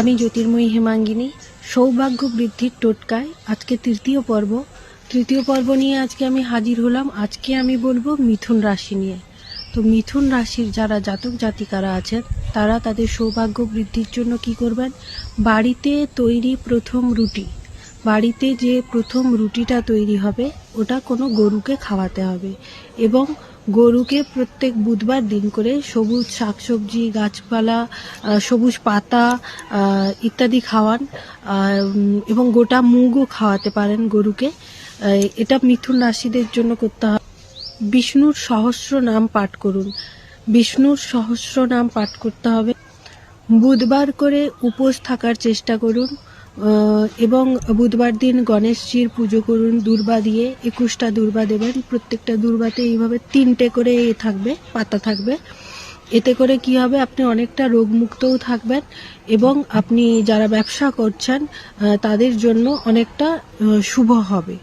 আমি জ্যোতির্ময়ী হেমাঙ্গিনী। সৌভাগ্য বৃদ্ধির টোটকায় আজকে তৃতীয় পর্ব। তৃতীয় পর্ব নিয়ে আজকে আমি হাজির হলাম। আজকে আমি বলব মিথুন রাশি নিয়ে। তো মিথুন রাশির যারা জাতক জাতিকারা আছেন, তারা তাদের সৌভাগ্য বৃদ্ধির জন্য কি করবেন? বাড়িতে তৈরি প্রথম রুটি। বাড়িতে যে প্রথম রুটিটা তৈরি হবে, ওটা কোনো গরুকে খাওয়াতে হবে। এবং গরুকে প্রত্যেক বুধবার দিন করে সবুজ শাকসবজি, গাছপালা সবুজ পাতা ইত্যাদি খাওয়ান এবং গোটা মুগও খাওয়াতে পারেন গরুকে। এটা মিথুন রাশিদের জন্য করতে হবে। বিষ্ণুর সহস্র নাম পাঠ করুন। বিষ্ণুর সহস্র নাম পাঠ করতে হবে। বুধবার করে উপোস থাকার চেষ্টা করুন। এবং বুধবার দিন গণেশজির পুজো করুন, দুর্বা দিয়ে একুশটা দুর্বা দেবেন। প্রত্যেকটা দুর্বাতে এইভাবে তিনটে করে এ থাকবে, পাতা থাকবে। এতে করে কি হবে, আপনি অনেকটা রোগমুক্তও থাকবেন এবং আপনি যারা ব্যবসা করছেন তাদের জন্য অনেকটা শুভ হবে।